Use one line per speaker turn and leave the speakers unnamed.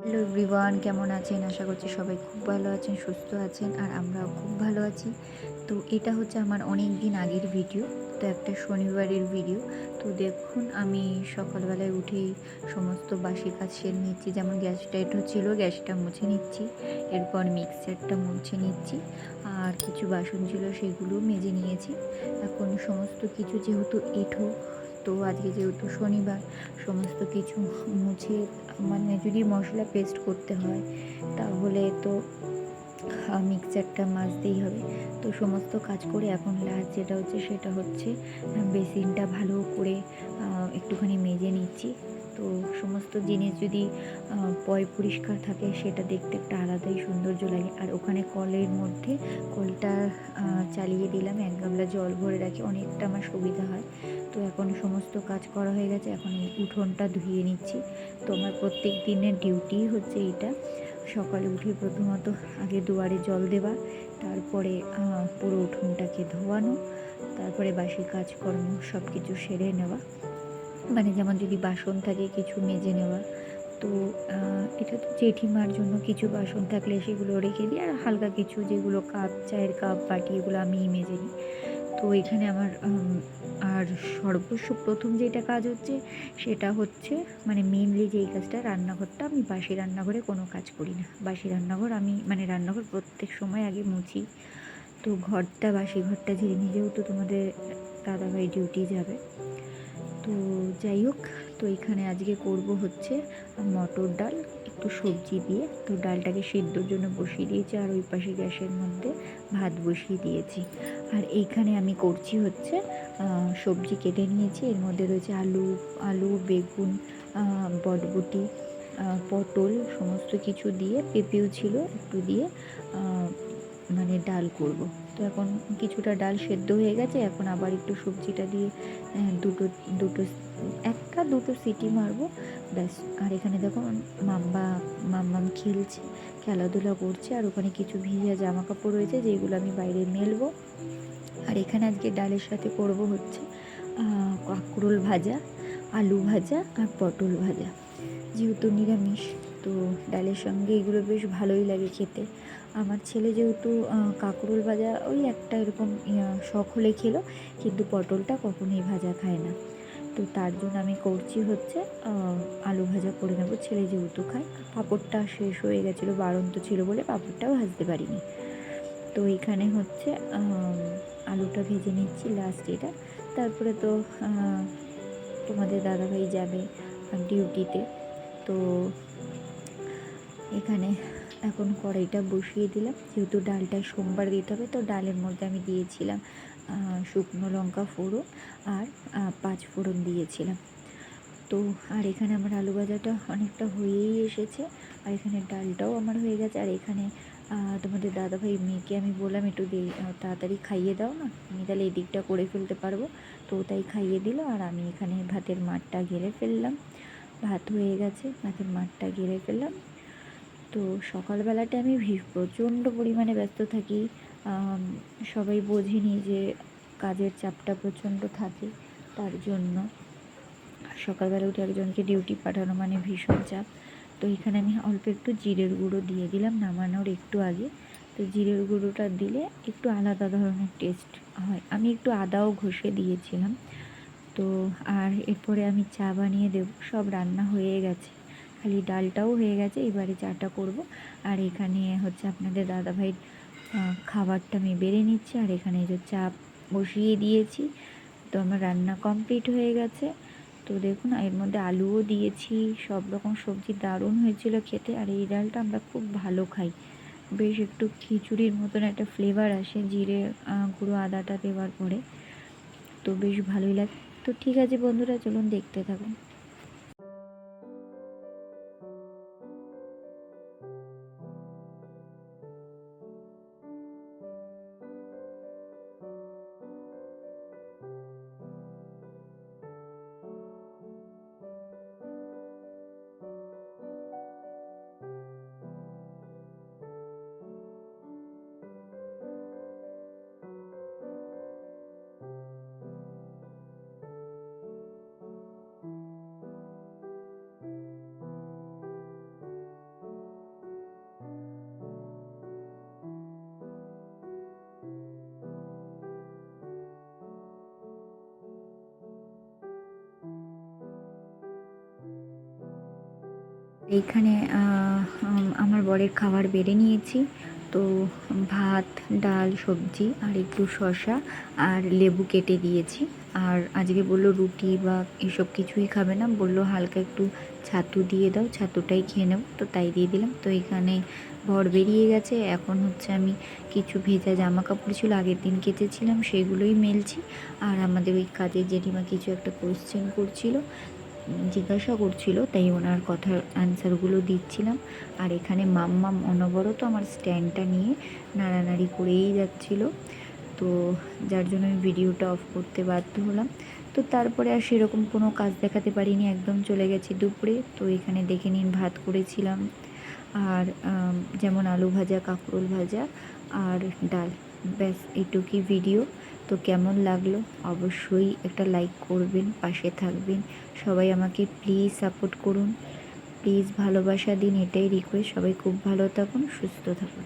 Hello everyone, কেমন আছেন? আশা করছি সবাই খুব ভালো আছেন, সুস্থ আছেন, আর আমরাও খুব ভালো আছি। তো এটা হচ্ছে আমার অনেক দিন আগের ভিডিও, তো একটা শনিবারের ভিডিও। তো দেখুন, আমি সকালবেলায় উঠেই সমস্ত বাসি কাজ সেরে নিচ্ছি, যেমন গ্যাসটা একটু ছিল, গ্যাসটা মুছে নিচ্ছি, এরপর মিক্সারটা মুছে নিচ্ছি, আর কিছু বাসন ছিল সেগুলো মেজে নিয়েছি। এখন সমস্ত কিছু যেহেতু এঁঠো তো আজকে যেহেতু শনিবার, সমস্ত কিছু মুছে মানে যদি মশলা পেস্ট করতে হয়, তাহলে তো মিক্সারটা মাজতেই হবে। তো সমস্ত কাজ করে এখন লাস্ট যেটা হচ্ছে সেটা হচ্ছে, বেসিনটা ভালো করে একটুখানি মেজে নিচ্ছি। তো সমস্ত জিনিস যদি পয় পরিষ্কার থাকে, সেটা দেখতে একটা আলাদাই সৌন্দর্য লাগে। আর ওখানে কলের মধ্যে কলটা চালিয়ে দিলাম, এক গামলা জল ভরে রাখি, অনেকটা আমার সুবিধা হয়। তো এখন সমস্ত কাজ করা হয়ে গেছে, এখন এই উঠোনটা ধুয়ে নিচ্ছি। তো আমার প্রত্যেক দিনের ডিউটি হচ্ছে এইটা সকালে উঠে প্রথমত আগে দুয়ারে জল দেওয়া, তারপরে পুরো উঠোনটাকে ধোয়ানো, তারপরে বাসি কাজকর্ম সব কিছু সেরে নেওয়া। মানে যেমন যদি বাসন থাকে কিছু মেজে নেওয়া তো এটা তো জেঠিমার জন্য কিছু বাসন থাকলে সেগুলো রেখে দিই। আর হালকা কিছু যেগুলো কাপ, চায়ের কাপ, বাটি, এগুলো আমিই মেজে নিই। তো এখানে আমার আর সর্বস্ব প্রথম যেটা কাজ হচ্ছে সেটা হচ্ছে মানে মেনলি যেই কাজটা রান্নাঘরটা আমি বাসি রান্নাঘরে কোনো কাজ করি না। বাসি রান্নাঘর আমি মানে রান্নাঘর প্রত্যেক সময় আগে মুছি। তো ঘরটা, বাসি ঘরটা ঝেড়ে নিয়ে যেহেতু তোমাদের দাদাভাই ডিউটি যাবে তো যাই হোক, তো এখানে আজকে করব হচ্ছে মটর ডাল, একটু সবজি দিয়ে। তো ডালটাকে সিদ্ধর জন্য বসিয়ে দিয়েছি আর ওই পাশে গ্যাসের মধ্যে ভাত বসিয়ে দিয়েছি। আর এইখানে আমি করছি হচ্ছে সবজি কেটে নিয়েছি। এর মধ্যে রয়েছে আলু আলু, বেগুন বটবুটি পটল সমস্ত কিছু দিয়ে, পেঁপেও ছিল একটু দিয়ে মানে ডাল করব। তো এখন কিছুটা ডাল সেদ্ধ হয়ে গেছে, এখন আবার একটু সবজিটা দিয়ে দুটো দুটো একটা, দুটো সিটি মারবো, ব্যাস। আর এখানে দেখো মাম্বা, মাম্মাম খেলছে, খেলাধুলা করছে, আর ওখানে কিছু ভিজা জামা কাপড় রয়েছে যেগুলো আমি বাইরে মেলবো। আর এখানে আজকে ডালের সাথে করব হচ্ছে কাঁকরোল ভাজা, আলু ভাজা আর পটল ভাজা। যেহেতু নিরামিষ, তো ডালের সঙ্গে এগুলো বেশ ভালোই লাগে খেতে। আমার ছেলে যেহেতু কাঁকরোল ভাজা ওই একটা এরকম শখ হলে খেলো, কিন্তু পটলটা কখনোই ভাজা খায় না। তো তার জন্য আমি করছি হচ্ছে আলু ভাজা করে নেব, ছেলে যেহেতু খায়। পাঁপড়টা শেষ হয়ে গেছিল বাড়ন্ত ছিল বলে পাঁপড়টাও ভাজতে পারিনি। তো এখানে হচ্ছে আলুটা ভেজে নিচ্ছি লাস্ট এটা। তারপরে তো তোমাদের দাদাভাই যাবে ডিউটিতে তো এখানে এখন কড়াইটা বসিয়ে দিলাম। যেহেতু ডালটা সোমবার দিতে হবে, তো ডালের মধ্যে আমি দিয়েছিলাম শুকনো লঙ্কা ফোড়ন আর পাঁচ ফোড়ন দিয়েছিলাম। তো আর এখানে আমার আলু ভাজাটা অনেকটা হয়েই এসেছে। আর এখানে ডালটাও আমার হয়ে গেছে। আর এখানে তোমাদের দাদাভাই মেয়েকে আমি বললাম, একটু তাড়াতাড়ি খাইয়ে দাও না। আমি তাহলে এদিকটা করে ফেলতে পারব। তো তাই খাইয়ে দিল। আর আমি এখানে ভাতের মাঠটা গেলে ফেললাম। ভাত হয়ে গেছে, ভাতের মাঠটা গেলে ফেললাম। তো সকালবেলাটা আমি প্রচণ্ড পরিমাণে ব্যস্ত থাকি। সবাই বোঝেনি যে কাজের চাপটা প্রচণ্ড থাকে, তার জন্য। সকালবেলা উঠে একজনকে ডিউটি পাঠানো মানে ভীষণ চাপ। তো এখানে আমি অল্প একটু জিরের গুঁড়ো দিয়ে দিলাম নামানোর একটু আগে। তো জিরের গুঁড়োটা দিলে একটু আলাদা ধরনের টেস্ট হয়। আমি একটু আদাও ঘষে দিয়েছিলাম। তো আর এরপরে আমি চা বানিয়ে দেব, সব রান্না হয়ে গেছে। খালি ডালটাও হয়ে গেছে, এবারে চাটা করব। আর এখানে হচ্ছে আপনাদের দাদাভাই খাবারটা আমি বেড়ে নিচ্ছি, আর এখানে যে চা বসিয়ে দিয়েছি। তো আমার রান্না কমপ্লিট হয়ে গেছে। তো দেখুন, এর মধ্যে আলুও দিয়েছি, সব রকম সবজি দারুণ হয়েছিল খেতে। আর এই ডালটা আমরা খুব ভালো খাই। বেশ একটু খিচুড়ির মতন একটা ফ্লেভার আসে, জিরে গুঁড়ো আদাটা দেওয়ার পরে। তো বেশ ভালোই লাগে। তো ঠিক আছে বন্ধুরা, চলুন দেখতে থাকুন। উম, আমার বরের খাবার বেড়ে নিয়েছি। তো ভাত ডাল সবজি আর একটু শসা আর লেবু কেটে দিয়েছি। আর আজকে বলল রুটি বা এসব কিছুই খাবে না। বলল হালকা একটু ছাতু দিয়ে দাও ছাতুটাই খেয়ে নেব। তো তাই দিয়ে দিলাম। তো এখানে বর বেরিয়ে গেছে। এখন হচ্ছে আমি কিছু ভেজা জামা কাপড় ছিল আগের দিন কেচেছিলাম সেগুলোই মেলছি। আর আমাদের ওই কাজের জেঠিমা কিছু একটা কোশ্চেন করছিল। জিজ্ঞাসা করছিল, তাই ওনার কথার অ্যান্সারগুলো দিচ্ছিলাম। আর এখানে মাম্মাম অনবরত আমার স্ট্যান্ডটা নিয়ে নাড়ানাড়ি করেই যাচ্ছিল। তো যার জন্য আমি ভিডিওটা অফ করতে বাধ্য হলাম। তো তারপরে আর সেরকম কোনো কাজ দেখাতে পারিনি, একদম চলে গেছি দুপুরে। তো এখানে দেখে নিন, ভাত করেছিলাম। আর যেমন আলু ভাজা, কাঁকরোল ভাজা আর ডাল। ব্যাস, এইটুকুই ভিডিও তো কেমন লাগল? অবশ্যই একটা লাইক করবেন, পাশে থাকবেন। সবাই আমাকে প্লিজ সাপোর্ট করুন। প্লিজ ভালোবাসা দিন, এটাই রিকোয়েস্ট সবাই খুব ভালো থাকুন, সুস্থ থাকুন।